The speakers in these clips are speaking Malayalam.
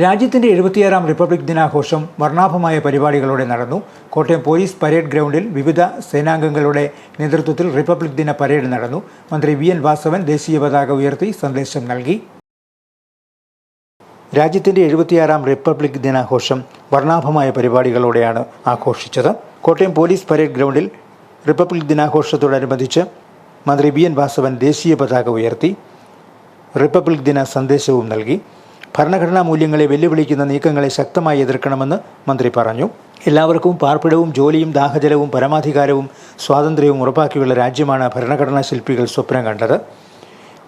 രാജ്യത്തിന്റെ എഴുപത്തിയാറാം റിപ്പബ്ലിക് ദിനാഘോഷം വർണാഭമായ പരിപാടികളോടെ നടന്നു. കോട്ടയം പോലീസ് പരേഡ് ഗ്രൗണ്ടിൽ വിവിധ സേനാംഗങ്ങളുടെ നേതൃത്വത്തിൽ റിപ്പബ്ലിക് ദിന പരേഡ് നടന്നു. മന്ത്രി വി എൻ വാസവൻ ദേശീയ പതാക ഉയർത്തി സന്ദേശം നൽകി. രാജ്യത്തിന്റെ എഴുപത്തിയാറാം റിപ്പബ്ലിക് ദിനാഘോഷം വർണാഭമായ പരിപാടികളോടെയാണ് ആഘോഷിച്ചത്. കോട്ടയം പോലീസ് പരേഡ് ഗ്രൗണ്ടിൽ റിപ്പബ്ലിക് ദിനാഘോഷത്തോടനുബന്ധിച്ച് മന്ത്രി വി എൻ വാസവൻ ദേശീയ പതാക ഉയർത്തി. റിപ്പബ്ലിക് ദിന സന്ദേശവും നൽകി. ഭരണഘടനാ മൂല്യങ്ങളെ വെല്ലുവിളിക്കുന്ന നീക്കങ്ങളെ ശക്തമായി എതിർക്കണമെന്ന് മന്ത്രി പറഞ്ഞു. എല്ലാവർക്കും പാർപ്പിടവും ജോലിയും ദാഹജലവും പരമാധികാരവും സ്വാതന്ത്ര്യവും ഉറപ്പാക്കിയുള്ള രാജ്യമാണ് ഭരണഘടനാ ശില്പികൾ സ്വപ്നം കണ്ടത്.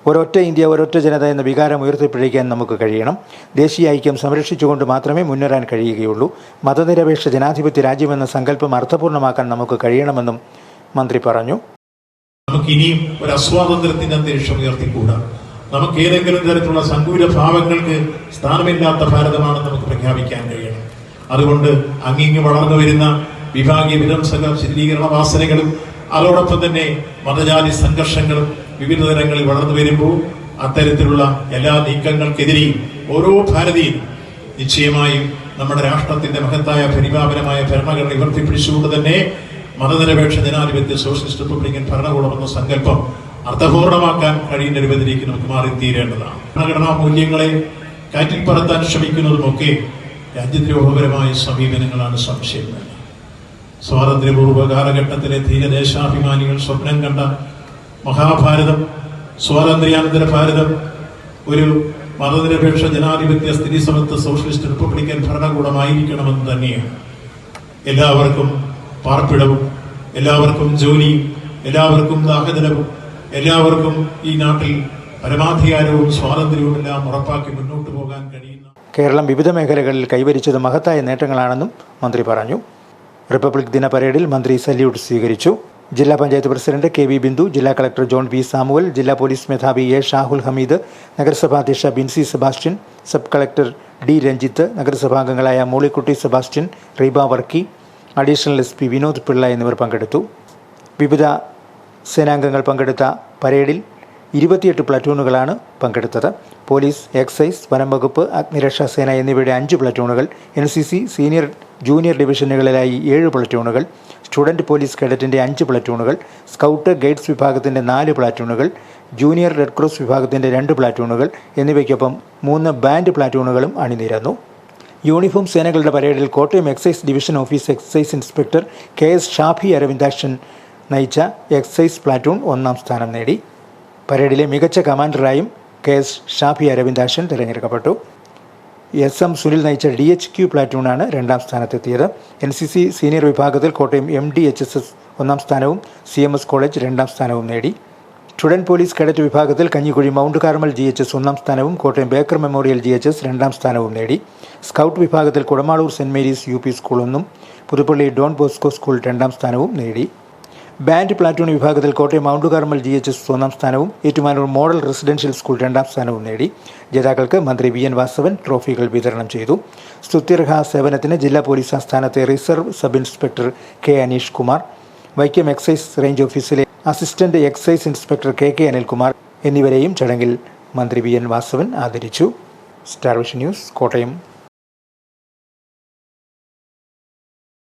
ഒരൊറ്റ ഇന്ത്യ ഒരൊറ്റ ജനത എന്ന വികാരം ഉയർത്തിപ്പിടിക്കാൻ നമുക്ക് കഴിയണം. ദേശീയ ഐക്യം സംരക്ഷിച്ചുകൊണ്ട് മാത്രമേ മുന്നേറാൻ കഴിയുകയുള്ളൂ. മതനിരപേക്ഷ ജനാധിപത്യ രാജ്യമെന്ന സങ്കല്പം അർത്ഥപൂർണമാക്കാൻ നമുക്ക് കഴിയണമെന്നും മന്ത്രി പറഞ്ഞു. നമുക്ക് ഇനിയും ഒരു അസ്വാതന്ത്ര്യത്തിന്റെ അന്തരീക്ഷം ഉയർത്തിക്കൂടാ? നമുക്ക് ഏതെങ്കിലും തരത്തിലുള്ള സങ്കൂല ഭാവങ്ങൾക്ക് സ്ഥാനമില്ലാത്ത ഭാരതമാണെന്ന് നമുക്ക് പ്രഖ്യാപിക്കാൻ കഴിയണം. അതുകൊണ്ട് അങ്ങിങ്ങ് വളർന്നു വരുന്ന വിഭാഗീയ വിധംസക ശിഥിലീകരണ വാസനകളും അതോടൊപ്പം തന്നെ മതജാതി സംഘർഷങ്ങളും വിവിധ തരങ്ങളിൽ വളർന്നു വരുമ്പോൾ അത്തരത്തിലുള്ള എല്ലാ നീക്കങ്ങൾക്കെതിരെയും ഓരോ ഭാരതിയും നിശ്ചയമായും നമ്മുടെ രാഷ്ട്രത്തിന്റെ മഹത്തായ പരിപാപനമായ ഭരണഘടന ഉയർത്തിപ്പിടിച്ചുകൊണ്ട് തന്നെ മതനിരപേക്ഷ ജനാധിപത്യ സോഷ്യലിസ്റ്റ് റിപ്പബ്ലിക്കൻ ഭരണകൂടം എന്ന സങ്കല്പം അർത്ഥപൂർണമാക്കാൻ കഴിയുന്ന രൂപത്തിലേക്ക് നമുക്ക് മാറിത്തീരേണ്ടതാണ്. ഭരണഘടനാ മൂല്യങ്ങളെ കാറ്റിൽ പറത്താൻ ശ്രമിക്കുന്നതുമൊക്കെ രാജ്യദ്രോഹപരമായ സമീപനങ്ങളാണ് സംശയം സ്വാതന്ത്ര്യപൂർവ കാലഘട്ടത്തിലെ ധീരദേശാഭിമാനികൾ സ്വപ്നം കണ്ട മഹാഭാരതം സ്വാതന്ത്ര്യാനന്തര ഭാരതം ഒരു മതനിരപേക്ഷ ജനാധിപത്യ സ്ഥിതി സമത്വ സോഷ്യലിസ്റ്റ് റിപ്പബ്ലിക്കൻ ഭരണകൂടമായിരിക്കണമെന്ന് തന്നെയാണ്. എല്ലാവർക്കും പാർപ്പിടവും എല്ലാവർക്കും ജോലിയും എല്ലാവർക്കും ദാഹജലവും എല്ലാവർക്കും ഈ നാട്ടിൽ പരമാധികാരവും സ്വാതന്ത്ര്യവും എല്ലാം ഉറപ്പാക്കി മുന്നോട്ട് പോകാൻ കഴിയുന്ന കേരളം വിവിധ മേഖലകളിൽ കൈവരിച്ചത് മഹത്തായ നേട്ടങ്ങളാണെന്നും മന്ത്രി പറഞ്ഞു. റിപ്പബ്ലിക് ദിന പരേഡിൽ മന്ത്രി സല്യൂട്ട് സ്വീകരിച്ചു. ജില്ലാ panchayat president K V Bindu ജില്ലാ കളക്ടർ ജോൺ വി സാമുവൽ ജില്ലാ പോലീസ് മേധാവി എ ഷാഹുൽ ഹമീദ് നഗരസഭാ അധ്യക്ഷ Binsi Sebastian sub collector D Ranjith നഗരസഭാംഗങ്ങളായ Mollykutty Sebastian Reeba Varkey additional S P Vinod Pillai എന്നിവർ പങ്കെടുത്തു. വിവിധ സേനാംഗങ്ങൾ പങ്കെടുത്ത പരേഡിൽ ഇരുപത്തിയെട്ട് പ്ലറ്റൂണുകളാണ് പങ്കെടുത്തത്. പോലീസ് എക്സൈസ് വനം വകുപ്പ് അഗ്നിരക്ഷാ സേന എന്നിവയുടെ അഞ്ച് പ്ലറ്റൂണുകൾ N C C senior junior ഡിവിഷനുകളിലായി ഏഴ് പ്ലറ്റൂണുകൾ സ്റ്റുഡന്റ് പോലീസ് കേഡറ്റിന്റെ അഞ്ച് പ്ലറ്റൂണുകൾ സ്കൗട്ട് ഗൈഡ്സ് വിഭാഗത്തിന്റെ നാല് പ്ലാറ്റൂണുകൾ ജൂനിയർ റെഡ് ക്രോസ് വിഭാഗത്തിന്റെ രണ്ട് പ്ലാറ്റൂണുകൾ എന്നിവയ്ക്കൊപ്പം മൂന്ന് ബാൻഡ് പ്ലാറ്റൂണുകളും അണിനിരന്നു. യൂണിഫോം സേനകളുടെ പരേഡിൽ Kottayam excise division office excise inspector K S Shafi Aravindakshan നയിച്ച എക്സൈസ് പ്ലാറ്റൂൺ ഒന്നാം സ്ഥാനം നേടി. പരേഡിലെ മികച്ച കമാൻഡറായും കെ എസ് ഷാഫി അരവിന്ദാശൻ തിരഞ്ഞെടുക്കപ്പെട്ടു. എസ് എം സുനിൽ നയിച്ച ഡി എച്ച് ക്യു പ്ലാറ്റൂണാണ് രണ്ടാം സ്ഥാനത്തെത്തിയത്. എൻ സി സി സീനിയർ വിഭാഗത്തിൽ Kottayam M D H S S ഒന്നാം സ്ഥാനവും സി എം എസ് കോളേജ് രണ്ടാം സ്ഥാനവും നേടി. സ്റ്റുഡന്റ് പോലീസ് കേഡറ്റ് വിഭാഗത്തിൽ Kanjikuzhy Mount Carmel G H S ഒന്നാം സ്ഥാനവും Kottayam Baker Memorial G H S രണ്ടാം സ്ഥാനവും നേടി. സ്കൗട്ട് വിഭാഗത്തിൽ Kudamaloor Saint Mary's U P school ഒന്നും പുതുപ്പള്ളി ഡോൺ ബോസ്കോ സ്കൂൾ രണ്ടാം സ്ഥാനവും നേടി. ബാൻഡ് പ്ലാറ്റൂൺ വിഭാഗത്തിൽ Kottayam Mount Carmel G H S ഒന്നാം സ്ഥാനവും ഏറ്റുമാനൂർ മോഡൽ റെസിഡൻഷ്യൽ സ്കൂൾ രണ്ടാം സ്ഥാനവും നേടി. ജേതാക്കൾക്ക് മന്ത്രി വി എൻ വാസവൻ ട്രോഫികൾ വിതരണം ചെയ്തു. സ്തുത്യർഹ സേവനത്തിന് ജില്ലാ police ആസ്ഥാനത്തെ reserve sub inspector K Aneesh Kumar Vaikom excise range ഓഫീസിലെ assistant excise inspector K K Anilkumar എന്നിവരെയും ചടങ്ങിൽ മന്ത്രി വി എൻ വാസവൻ ആദരിച്ചു. Star Vision News Kottayam.